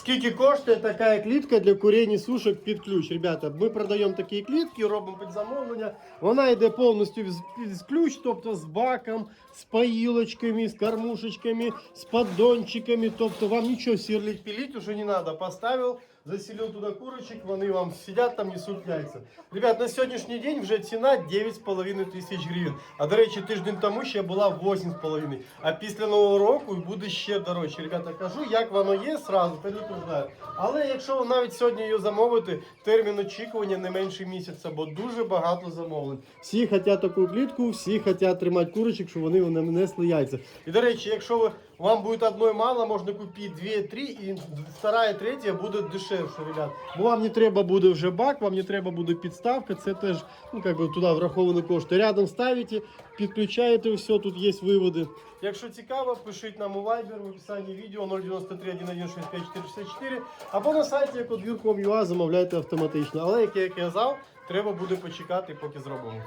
Скільки коштує така клітка для куріння сушок під ключ? Ребята, ми продаємо такі клітки, робимо під замовлення. Вона йде повністю з- ключ, тобто з баком, з паїлочками, з кормушечками, з поддончиками. Тобто вам нічого сірлить, піліть уже не треба. Поставив, заселив туди курочок, вони вам сидять там, несуть яйця. Ребят, на сьогоднішній день вже ціна 9,5 тисяч гривень. А до речі, тиждень тому ще була 8,5. А після нового року буде ще дорожче. Ребята, кажу, як воно є, сразу предупреждаю. Але якщо навіть сьогодні її замовите, термін очікування не менше місяця, бо дуже багато замовлень. Всі хочуть таку клітку, всі хочуть тримати курочок, щоб вони не несли яйця. І до речі, якщо ви, вам буде одної мало, можна купити дві-три, і вторая, третя буде дешевше, ребят. Бо вам не треба буде вже бак, вам не треба буде підставка, це теж ну, как би, туди враховані кошти. Рядом ставите, підключаєте все, тут є виводи. Якщо цікаво, пишіть нам у Viber в описанні відео 093 1165 464 або на сайті екодвір.com.ua замовляйте автоматично. Але як я казав, треба буде почекати, поки зробимо.